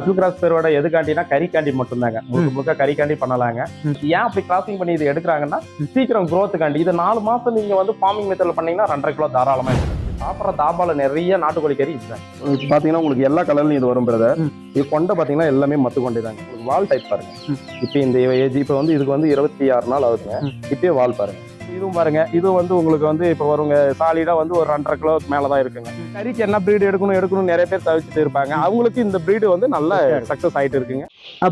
அசல் கிராஸ் பெருவடை எதுக்காண்டினா கறிக்காண்டி மட்டும்தாங்க. முழுக்க முழுக்க கறிக்காண்டி பண்ணலாங்க. ஏன் அப்படி கிராசிங் பண்ணி இது எடுக்கிறாங்கன்னா சீக்கிரம் growth-க்காண்டி இது நாலு மாசம் நீங்க வந்து ஃபார்மிங் மெத்தட்ல பண்ணீங்கன்னா ரெண்டரை கிலோ தாராளமா எடுக்கும் சாப்பிட்ற தாபால நிறைய நாட்டுக்கோழி கறி இதுதான் பாத்தீங்கன்னா உங்களுக்கு எல்லா கலர்லயும் இது வரும் பிரதர். இது கொண்டை பாத்தீங்கன்னா எல்லாமே மத்து கொண்டே தாங்க வால் டைப் பாருங்க. இப்போ இந்த ஏஜ் இப்போ வந்து இதுக்கு வந்து இருபத்தி ஆறு நாள் ஆகுதுங்க. இப்பயே வால் பாருங்க. இதுவும் பாருங்க. இது வந்து உங்களுக்கு வந்து இப்போ வருங்க. சாலிடா வந்து ஒரு ரெண்டரை கிலோ மேல தான் இருக்குங்க. கறிக்கு என்ன பிரீடு எடுக்கணும் எடுக்கணும் நிறைய பேர் தவிச்சிட்டு இருப்பாங்க. அவங்களுக்கு இந்த பிரீடு வந்து நல்ல சக்சஸ் ஆயிட்டு இருக்குங்க.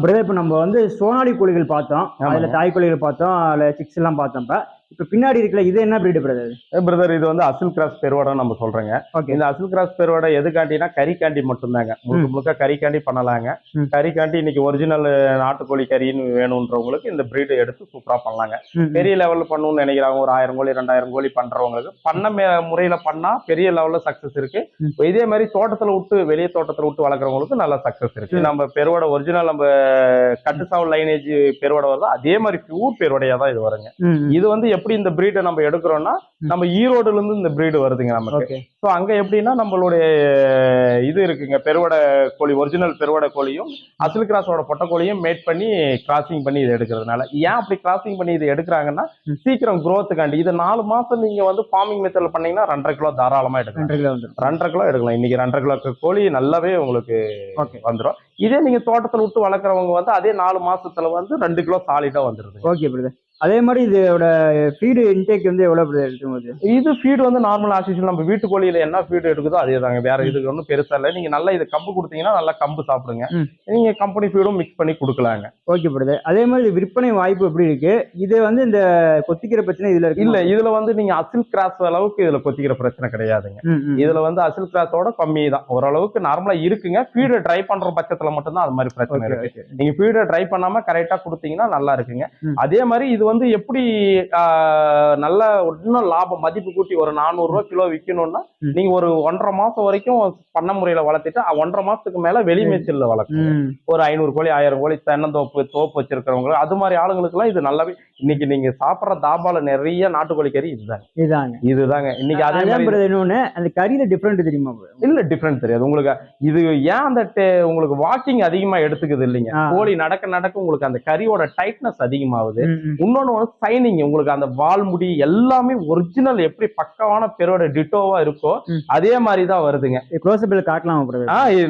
பிரதர் இப்போ நம்ம வந்து சோனாலி கோழிகள் பார்த்தோம். அதுல தாய் கோழிகள் பார்த்தோம். அதுல சிக்ஸ் எல்லாம் பார்த்தோம் இப்ப. இப்போ பின்னாடி இருக்குல்ல இது என்ன பிரீடு பிரதர் பிரதர் இது வந்து அசில் கிராஸ் பெருவடை நம்ம சொல்றேங்க. ஓகே இந்த அசில் கிராஸ் பெருவடை எதுக்காண்டினா கறிக்காண்டி மட்டும்தாங்க. முழுக்க முழுக்க கறிக்காண்டி பண்ணலாங்க. கறிக்காண்டி இன்னைக்கு ஒரிஜினல் நாட்டுக்கோழி கறின்னு வேணுன்றவங்களுக்கு இந்த பிரீடு எடுத்து சூப்பரா பண்ணலாங்க. பெரிய லெவல்ல பண்ணணும்னு நினைக்கிறாங்க ஒரு ஆயிரம் கோழி ரெண்டாயிரம் கோழி பண்றவங்களுக்கு பண்ண முறையில பண்ணா பெரிய லெவல்ல சக்சஸ் இருக்கு. இதே மாதிரி தோட்டத்துல விட்டு வெளியே தோட்டத்துல விட்டு வளர்க்குறவங்களுக்கு நல்ல சக்சஸ் இருக்கு. நம்ம பெருவடை ஒரிஜினல் நம்ம கட்டுசாவு லைனேஜ் பெருவடை வருதோ அதே மாதிரி பியூர் பெருவடையா தான் இது வருங்க. இது வந்து எப்படி இந்த பிரீடை நம்ம எடுக்கிறோம்னா நம்ம ஈரோடுல இருந்து இந்த பிரீடு வருதுங்க நமக்கு. ஸோ அங்க எப்படின்னா நம்மளுடைய இது இருக்குங்க பெருவடை கோழி ஒரிஜினல் பெருவடை கோழியும் அசல் கிராஸோட பொட்டை கோழியும் மேட் பண்ணி கிராசிங் பண்ணி இது எடுக்கிறதுனால. ஏன் அப்படி கிராசிங் பண்ணி இது எடுக்கிறாங்கன்னா. சீக்கிரம் growth-க்காண்டி இது நாலு மாசம் நீங்க வந்து ஃபார்மிங் மெத்தட்ல பண்ணீங்கன்னா ரெண்டரை கிலோ தாராளமா எடுக்கலாம். ரெண்டரை கிலோ எடுக்கலாம். இன்னைக்கு ரெண்டரை கிலோ கோழி நல்லாவே உங்களுக்கு வந்துடும் இதே நீங்க தோட்டத்துல விட்டு வளர்க்குறவங்க வந்து அதே நாலு மாசத்துல வந்து ரெண்டு கிலோ சாலிடா வந்துருது ஓகே பிரதர் அதே மாதிரி இதோட ஃபீடு இன்டேக் வந்து எவ்வளவு பிரதர் இருக்கும்போது இது ஃபீடு வந்து நார்மல் ஆசிஷன் நம்ம வீட்டு கோழியில என்ன ஃபீடு எடுக்குதோ அதே தாங்க வேற இதுக்கு ஒன்றும் பெருசா இல்லை. நீங்க நல்லா இது கம்பு கொடுத்தீங்கன்னா நல்லா கம்பு சாப்பிடுங்க. நீங்க கம்பெனி ஃபீடும் மிக்ஸ் பண்ணி கொடுக்கலாங்க. ஓகே பிரதர் அதே மாதிரி விற்பனை வாய்ப்பு எப்படி இருக்கு? இது வந்து இந்த கொத்திக்கிற பிரச்சனை இதுல இருக்கு இல்ல இதுல வந்து நீங்க அசில் கிராஸ் அளவுக்கு இதுல கொத்திக்கிற பிரச்சனை கிடையாதுங்க. இதுல வந்து அசில் கிராஸோட கம்மி தான் ஓரளவுக்கு நார்மலா இருக்குங்க. ஃபீடு ட்ரை பண்ற பட்சத்துல மட்டும்தான் அது மாதிரி பிரச்சனை இருக்கு. நீங்க ஃபீடை ட்ரை பண்ணாம கரெக்டா கொடுத்தீங்கன்னா நல்லா இருக்குங்க. அதே மாதிரி இது வந்து எப்படி நல்ல இன்னும் லாபம் மதிப்பு கூட்டி ஒரு 400 ரூபாய் கிலோ விக்கணும்னா ம். நீங்க ஒரு ஒன்றரை மாசம் வரைக்கும் பண்ண முறையில வளர்த்துட்டு ஒன்றரை மாசத்துக்கு மேல வெளி மேய்ச்சல்ல வளர்க்கணும். ஒரு ஐநூறு கோழி ஆயிரம் கோழி தென்னந்தோப்பு தோப்பு வச்சிருக்கிறவங்க அது மாதிரி ஆளுங்களுக்கு எல்லாம் இது நல்லாவே இன்னைக்கு நீங்க சாப்பிடுற தாபால நிறைய நாட்டுக்கோழி கறி இதுதாங்க இதுதாங்க இதுதாங்க இன்னைக்கு அதே மாதிரி இன்னொன்னு அந்த கறியில டிஃப்ரெண்ட் தெரியுமா? இல்ல டிஃபரன்ஸ் தெரியாது உங்களுக்கு இது ஏன் அந்த உங்களுக்கு வாக்கிங் அதிகமா எடுத்துக்குது இல்லைங்க. கோழி நடக்க நடக்க உங்களுக்கு அந்த கறியோட டைட்னஸ் அதிகமாகுது. இன்னொன்னு வந்து சைனிங் உங்களுக்கு அந்த வால் முடி எல்லாமே ஒரிஜினல் எப்படி பக்கவான பெரோட டிட்டோவா இருக்கோ. அதே மாதிரி தான் வருதுங்க க்ளோசபிள் காட்டலாமா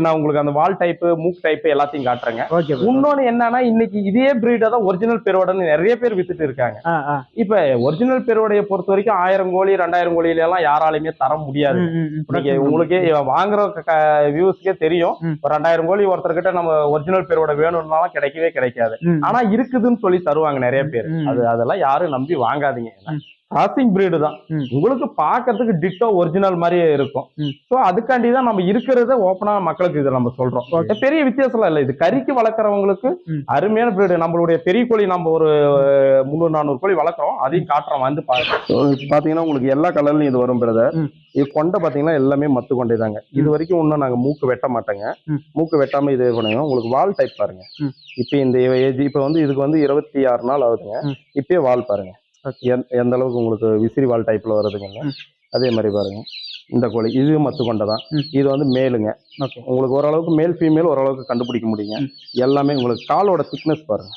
நான் உங்களுக்கு அந்த வால் டைப் மூக் டைப் எல்லாத்தையும் காட்டுறேங்க. இன்னொன்னு என்னன்னா இன்னைக்கு இதே பிரீடை தான் ஒரிஜினல் பெரோடன்னு நிறைய பேர் வித்துட்டு இருக்காங்க. ஆ ஆ. இப்ப ஒரிஜினல் பெரோடைய பொறுத்த வரைக்கும் ஆயிரம் கோழி ரெண்டாயிரம் கோழியில எல்லாம் யாராலையுமே தர முடியாது. நீங்க உங்களுக்கே வாங்குற வியூஸ்க்கே தெரியும். ரெண்டாயிரம் கோழி ஒருத்தர்கிட்ட நம்ம ஒரிஜினல் பேரோட வேணும்னாலும் கிடைக்கவே கிடைக்காது. ஆனா இருக்குதுன்னு சொல்லி தருவாங்க நிறைய பேர். அது அதெல்லாம் யாரும் நம்பி வாங்காதீங்க. கிராசிங் பிரீடு தான். உங்களுக்கு பார்க்கிறதுக்கு டிட்டோ ஒரிஜினல் மாதிரியே இருக்கும். சோ அதுக்காண்டி தான் நம்ம இருக்கிறத ஓப்பனா மக்களுக்கு இதை நம்ம சொல்றோம். பெரிய வித்தியாசம் இல்ல இது கறிக்கு வளர்க்குறவங்களுக்கு. அருமையான பிரீடு நம்மளுடைய பெரிய கோழி நம்ம ஒரு முந்நூறு நானூறு கோழி வளர்க்குறோம் அதையும் காட்டுறோம் வந்து பாத்தீங்கன்னா உங்களுக்கு எல்லா கலர்லயும் இது வரும் பிரதர். இது கொண்டை பாத்தீங்கன்னா எல்லாமே மத்து கொண்டே தாங்க இது வரைக்கும் இன்னும் நாங்க மூக்கு வெட்ட மாட்டோங்க. மூக்கு வெட்டாம இது பண்ணுங்க உங்களுக்கு வால் டைப் பாருங்க. இப்போ இந்த ஏஜ் இப்போ வந்து இதுக்கு வந்து இருபத்தி ஆறு நாள் ஆகுதுங்க. இப்பயே வால் பாருங்க எந்த- அளவுக்கு உங்களுக்கு விசிறி வால் டைப்ல வருதுங்க ம். அதே மாதிரி பாருங்க. இந்த கோழி இது மத்து கொண்டை தான். இது வந்து மேலுங்க உங்களுக்கு ஓரளவுக்கு மேல் ஃபீமேல் ஓரளவுக்கு கண்டுபிடிக்க முடியுங்க. எல்லாமே உங்களுக்கு காலோட திக்னஸ் பாருங்க.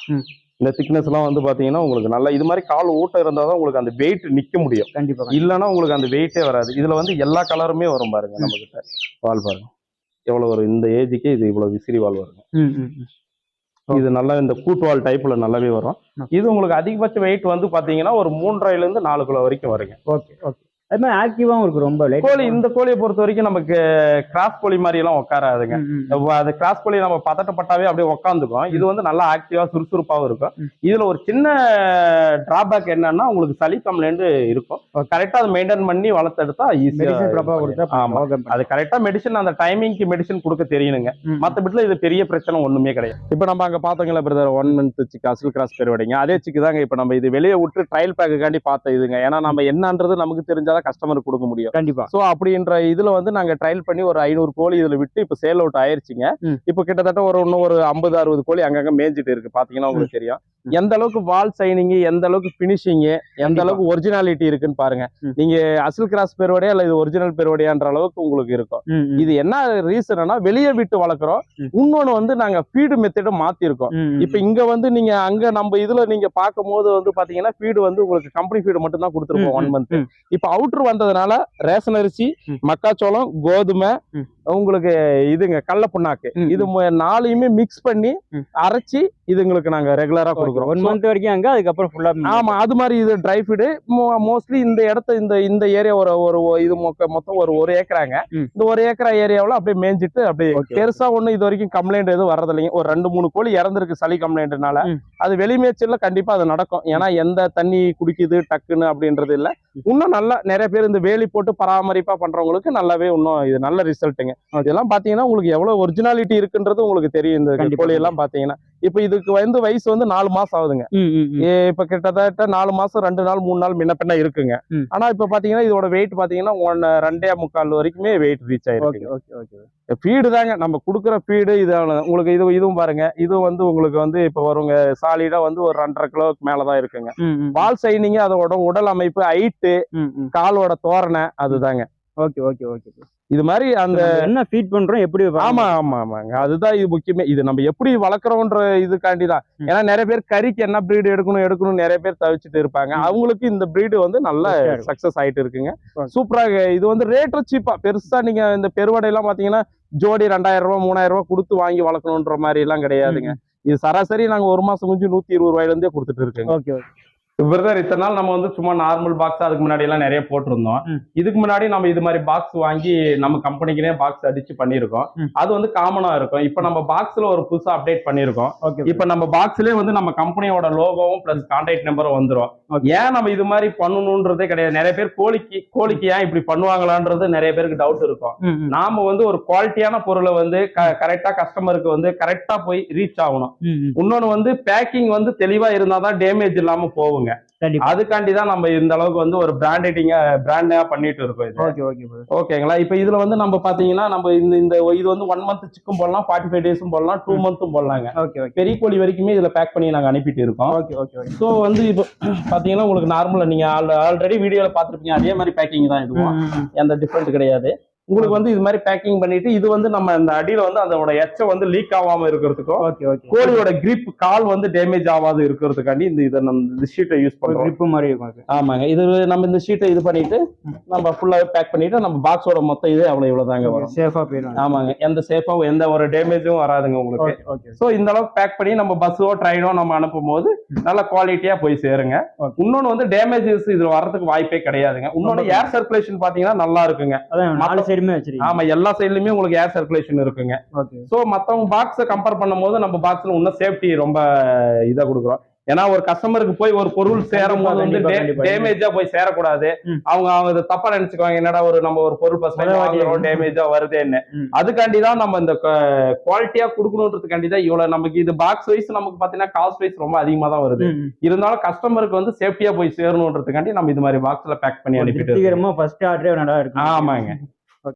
இந்த திக்னஸ் எல்லாம் வந்து பாத்தீங்கன்னா உங்களுக்கு நல்லா இது மாதிரி கால் ஊட்டம் இருந்தால் தான் உங்களுக்கு அந்த வெயிட் நிக்க முடியும். கண்டிப்பா இல்லைன்னா உங்களுக்கு அந்த வெயிட்டே வராது. இதுல வந்து எல்லா கலருமே வரும் பாருங்க நம்ம கிட்ட வால் பாருங்க. எவ்வளவு வரும்? இந்த ஏஜுக்கே இது இவ்வளவு விசிறி வால் வருங்க. இது நல்லா இந்த கூட்டுவால் டைப்ல நல்லாவே வரும். இது உங்களுக்கு அதிகபட்ச வெயிட் வந்து பாத்தீங்கன்னா ஒரு மூன்றரைல இருந்து நாலு கிலோ வரைக்கும் வருங்க. ஓகே ஓகே அது மாதிரி ஆக்டிவாவும் இருக்கு ரொம்ப கோழி இந்த கோழியை பொறுத்த வரைக்கும் நமக்கு கிராஸ் கோழி மாதிரி எல்லாம் உட்காராதுங்க அது கிராஸ் கோழி நம்ம பதட்டப்பட்டாவே அப்படியே உட்காந்துக்கும். இது வந்து நல்லா ஆக்டிவா சுறுசுறுப்பாவும் இருக்கும். இதுல ஒரு சின்ன டிராபேக் என்னன்னா உங்களுக்கு சளி கம்ப்ளைண்ட் இருக்கும். கரெக்டா அதை மெயின்டைன் பண்ணி வளர்த்தெடுத்தா ஈஸியா ஆமா. அது கரெக்டா மெடிசன் அந்த டைமிங்க்கு மெடிசன் கொடுக்க தெரியணுங்க. மத்தபடில இது பெரிய பிரச்சனை ஒண்ணுமே கிடையாது. இப்போ நம்ம அங்க பாத்தோங்களா பிரதர் ஒன் மந்த் சிக்கு அசல் கிராஸ் பெருவடைங்க அதே சிக்கு தாங்க இப்போ நம்ம இது வெளியே விட்டு ட்ரையல் பேக்குக்காண்டி பார்த்த இதுங்க. ஏன்னா நம்ம என்னன்றது நமக்கு தெரிஞ்சாதான் தான் கஸ்டமருக்கு கொடுக்க முடியும் கண்டிப்பா ஸோ அப்படின்ற இதுல வந்து நாங்க ட்ரையல் பண்ணி ஒரு ஐநூறு கோழி இதுல விட்டு இப்போ சேல் அவுட் ஆயிருச்சுங்க. இப்போ கிட்டத்தட்ட ஒரு இன்னும் ஒரு ஐம்பது அறுபது கோழி அங்கங்க மேய்ஞ்சிட்டு இருக்கு பாத்தீங்கன்னா உங்களுக்கு தெரியும் எந்த அளவுக்கு வால் சைனிங் எந்த அளவுக்கு பினிஷிங் எந்த. அளவுக்கு ஒரிஜினாலிட்டி இருக்குன்னு பாருங்க. நீங்க அசில் கிராஸ் பெருவடையா இல்ல இது ஒரிஜினல் பெருவடையான்ற அளவுக்கு உங்களுக்கு இருக்கும். இது என்ன ரீசன்னா வெளியே விட்டு வளர்க்குறோம். இன்னொன்னு வந்து நாங்க ஃபீடு மெத்தடும் மாத்திருக்கோம். இப்ப இங்க வந்து நீங்க அங்க நம்ம இதுல நீங்க பார்க்கும் போது வந்து பாத்தீங்கன்னா ஃபீடு வந்து உங்களுக்கு கம்பெனி ஃபீடு மட்டும் தான் கொடுத்துருப்போம் ம், ஒன் மந்த். இப்ப அவுட்ரு வந்ததுனால ரேஷன் அரிசி. மக்காச்சோளம் கோதுமை. உங்களுக்கு இதுங்க கடல புண்ணாக்கு இது மு- நாலையுமே மிக்ஸ் பண்ணி. அரைச்சி இதுங்களுக்கு நாங்க ரெகுலரா ஒன் கொடுக்குறோம் மந்த் வரைக்கும் அங்க அதுக்கப்புறம் ஃபுல்லா ஆமா அது மாதிரி இது ட்ரை ஃபீடு மோஸ்ட்லி இந்த இடத்த இந்த இந்த ஏரியா ஒரு ஒரு இது மொத்தம் ஒரு ஒரு ஏக்கராங்க. இந்த ஒரு ஏக்கரா ஏரியாவுல அப்படியே மேய்ஞ்சிட்டு அப்படியே. பெருசா ஒண்ணு இது வரைக்கும் கம்ப்ளைண்ட் எதுவும் வர்றதில்லைங்க ஒரு ரெண்டு மூணு கோழி இறந்துருக்கு சளி கம்ப்ளைண்ட்னால. அது வெளிமேய்ச்சல்ல கண்டிப்பா அது நடக்கும் ஏன்னா எந்த தண்ணி குடிக்குது டக்குன்னு அப்படின்றது இல்ல இன்னும் நல்லா நிறைய பேர் இந்த வேலி போட்டு பராமரிப்பா பண்றவங்களுக்கு நல்லாவே இன்னும் இது நல்ல ரிசல்ட்டுங்க இதெல்லாம் பாத்தீங்கன்னா உங்களுக்கு எவ்வளவு ஒரிஜினாலிட்டி இருக்குன்றது உங்களுக்கு தெரியும். இந்த கோழி எல்லாம் பாத்தீங்கன்னா. இப்ப இதுக்கு வந்து வயசு வந்து நாலு மாசம் ஆகுதுங்க இப்ப கிட்டத்தட்ட நாலு மாசம் ரெண்டு நாள் மூணு நாள் முன்ன பின்ன இருக்குங்க. ஆனா இப்ப பாத்தீங்கன்னா இதோட வெயிட் பாத்தீங்கன்னா ஒன்னு ரெண்டே முக்கால் வரைக்குமே வெயிட் ரீச் ஓகே ஆயிருக்கு ஓகே ஓகே ஃபீடு தாங்க நம்ம குடுக்குற ஃபீடு இது. உங்களுக்கு இது இதுவும் பாருங்க இது வந்து உங்களுக்கு வந்து இப்ப வருங்க சாலிடா வந்து ஒரு ரெண்டரை கிலோவுக்கு மேலதான் இருக்குங்க. வால் சைனிங் அதோட உடல் அமைப்பு ஹைட்டு. காலோட தோரணை அதுதாங்க ஓகே ஓகே ஓகே இது மாதிரி அந்த என்ன ஃபீட் பண்றோம் எப்படி ஆமா ஆமா ஆமாங்க. அதுதான் இது முக்கியமே. இது நம்ம எப்படி வளர்க்குறோன்ற இதுக்காண்டி தான். ஏன்னா நிறைய பேர் கறிக்கு என்ன பிரீடு எடுக்கணும் எடுக்கணும் நிறைய பேர் தவிச்சிட்டு இருப்பாங்க. அவங்களுக்கு இந்த பிரீடு வந்து நல்ல. சக்சஸ் ஆயிட்டு இருக்குங்க. சூப்பராக இது வந்து ரேட்டும் சீப்பா பெருசா நீங்க இந்த பெருவடை எல்லாம் பாத்தீங்கன்னா ஜோடி ரெண்டாயிரம் ரூபாய் மூணாயிரம் ரூபாய் கொடுத்து வாங்கி வளர்க்கணுன்ற மாதிரி எல்லாம் கிடையாதுங்க இது சராசரி நாங்க ஒரு மாசம் முடிஞ்சு நூத்தி இருபது ரூபாயில இருந்தே கொடுத்துட்டு இருக்கோங்க. Okay okay. பிரதர் இத்தனை நாள் நம்ம வந்து சும்மா நார்மல் பாக்ஸ் அதுக்கு முன்னாடி எல்லாம் நிறைய போட்டிருந்தோம். இதுக்கு முன்னாடி நம்ம இது மாதிரி பாக்ஸ் வாங்கி நம்ம கம்பெனிக்குனே பாக்ஸ் அடிச்சு பண்ணியிருக்கோம் ம். அது வந்து காமனா இருக்கும் இப்போ நம்ம பாக்ஸ்ல ஒரு புதுசா அப்டேட் பண்ணியிருக்கோம் ஓகே இப்போ நம்ம பாக்ஸ்லயே வந்து நம்ம கம்பெனியோட லோகோவும் பிளஸ் கான்டாக்ட் நம்பரும் வந்துரும் Okay. ஏன் நம்ம இது மாதிரி பண்ணணுன்றதே கிடையாது நிறைய பேர் கோழிக்கு கோழிக்கு ஏன் இப்படி பண்ணுவாங்களான்றது நிறைய பேருக்கு டவுட் இருக்கும். நாம வந்து ஒரு குவாலிட்டியான பொருளை வந்து கரெக்டா கஸ்டமருக்கு வந்து கரெக்டா போய் ரீச் ஆகணும். இன்னொன்னு வந்து பேக்கிங் வந்து தெளிவா இருந்தாதான் டேமேஜ் இல்லாம போகுங்க அதுக்காண்டி தான் நம்ம இந்த அளவுக்கு வந்து ஒரு பிராண்டடிங்கா பிராண்டா பண்ணிட்டு இருக்கோம் இது. Okay okay. ஓகேங்களா இப்போ இதுல வந்து நம்ம பாத்தீங்கன்னா நம்ம இந்த இந்த இது வந்து ஒன் மந்த் சிக்கும் போடலாம் ஃபார்ட்டி ஃபைவ் டேஸும் போடலாம் டூ மந்த்தும் போடலாங்க. ஓகே பெரிய கோழி வரைக்குமே இதுல பேக் பண்ணி நாங்க அனுப்பிட்டு இருக்கோம். ஓகே ஓகே ஓகே ஸோ வந்து இப்போ பாத்தீங்கன்னா உங்களுக்கு நார்மலா நீங்க ஆல்ரெடி வீடியோல பாத்துருப்பீங்க அதே மாதிரி பேக்கிங் தான் இதுவும் ம், ம். எந்த டிஃப்ரெண்ட் கிடையாது. உங்களுக்கு வந்து இது மாதிரி பேக்கிங் பண்ணிட்டு இது வந்து நம்ம இந்த அடியில வந்து அதோட எச்சம் வந்து லீக் ஆகாம இருக்கிறதுக்கும் கோழியோட grip கால் வந்து டேமேஜ் ஆகாது இருக்கிறதுக்காண்டி இந்த இதை நம்ம இந்த ஷீட்டை யூஸ் பண்றோம். grip மாதிரி இருக்கும். ஆமாங்க. இது நம்ம இந்த ஷீட்டை இது பண்ணிட்டு நம்ம ஃபுல்லாவே பேக் பண்ணிட்டு நம்ம பாக்ஸோட மொத்த இதே அவ்வளவு இவ்வளவுதாங்க வரும். சேஃபா போயிடும் ஆமாங்க. எந்த சேஃபாவும் எந்த ஒரு டேமேஜும் வராதுங்க உங்களுக்கு. சோ இந்த அளவுக்கு பேக் பண்ணி நம்ம பஸ்ஸோ ட்ரெயினோ நம்ம அனுப்பும் போது நல்ல குவாலிட்டியா போய் சேருங்க. இன்னொன்னு வந்து டேமேஜஸ் இதுல வர்றதுக்கு வாய்ப்பே கிடையாதுங்க. இன்னொன்னு ஏர் சர்க்குலேஷன் பாத்தீங்கன்னா நல்லா இருக்குங்க. சைடுமே வச்சிருக்கீங்க. ஆமா எல்லா சைட்லயுமே உங்களுக்கு ஏர் சர்க்குலேஷன் இருக்குங்க. சோ மத்தவங்க பாக்ஸை கம்பேர் பண்ணும்போது நம்ம பாக்ஸ்ல இன்னும் சேஃப்டி ரொம்ப இதா கொடுக்குறோம். ஏன்னா ஒரு கஸ்டமருக்கு போய் ஒரு பொருள் சேரும் போது வந்து. டேமேஜா போய் சேரக்கூடாது. அவங்க அவங்க தப்பா நினைச்சுக்குவாங்க. என்னடா ஒரு நம்ம ஒரு பொருள் வாங்குறோம் டேமேஜா வருதேன்னு. ம். அதுக்காண்டி தான் நம்ம இந்த குவாலிட்டியா கொடுக்கணுன்றதுக்காண்டி தான் இவ்வளவு நமக்கு இது பாக்ஸ் வைஸ் நமக்கு பாத்தீங்கன்னா காஸ்ட் வைஸ் ரொம்ப அதிகமா தான் வருது. இருந்தாலும் கஸ்டமருக்கு வந்து சேஃப்டியா போய் சேரணுன்றதுக்காண்டி நம்ம இது மாதிரி பாக்ஸ்ல பேக் பண்ணி அனுப்பிட்டு ஃபர்ஸ்ட் ஆர்டரே நல்லா இருக்கு ஆமாங்க.